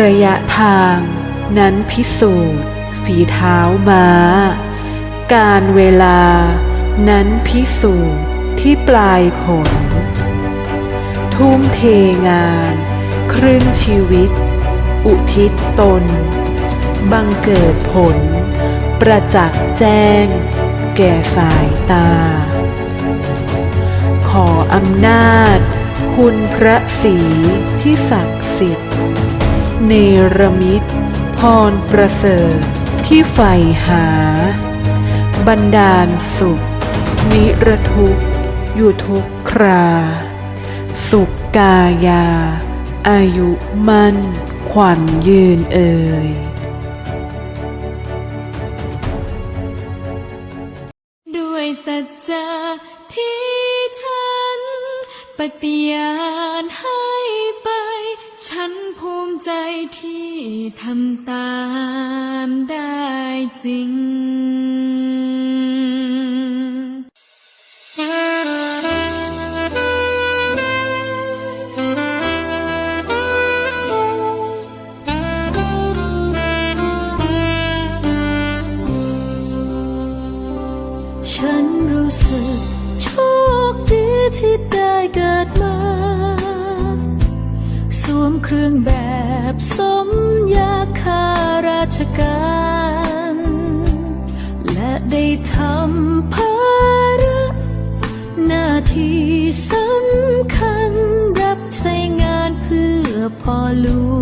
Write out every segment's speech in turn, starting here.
ระยะทางนั้นพิสูจน์ ฝีเท้าม้า การเวลานั้นพิสูจน์ที่ปลายผล ทุ่มเทงาน ครึ่งชีวิต อุทิศตน บังเกิดผล ประจักษ์แจ้ง แก่สายตา ขออำนาจ คุณพระศรีที่ศักดิ์สิทธิ์ เนรมิต พรประเสริฐที่ใฝ่หา บันดาลสุข นิรทุกอยู่ทุกครา สุขกายา อายุมั่น ขวัญยืนเอ่ยด้วยสัจจะที่ฉันปฏิญาณให้ ฉันภูมิใจที่ทำตามได้จริง ฉันรู้สึกโชคดีที่ได้เกิดมา วมเครื่องแบบสมยาคาราชการ และได้ทำภาระหน้าที่สำคัญรับใช้งานเพื่อพ่อหลวง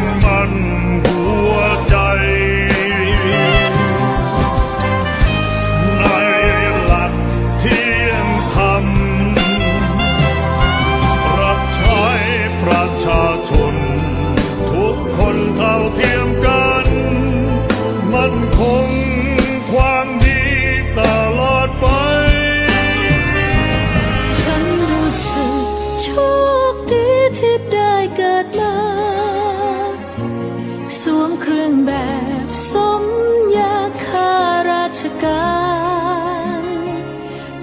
ยึ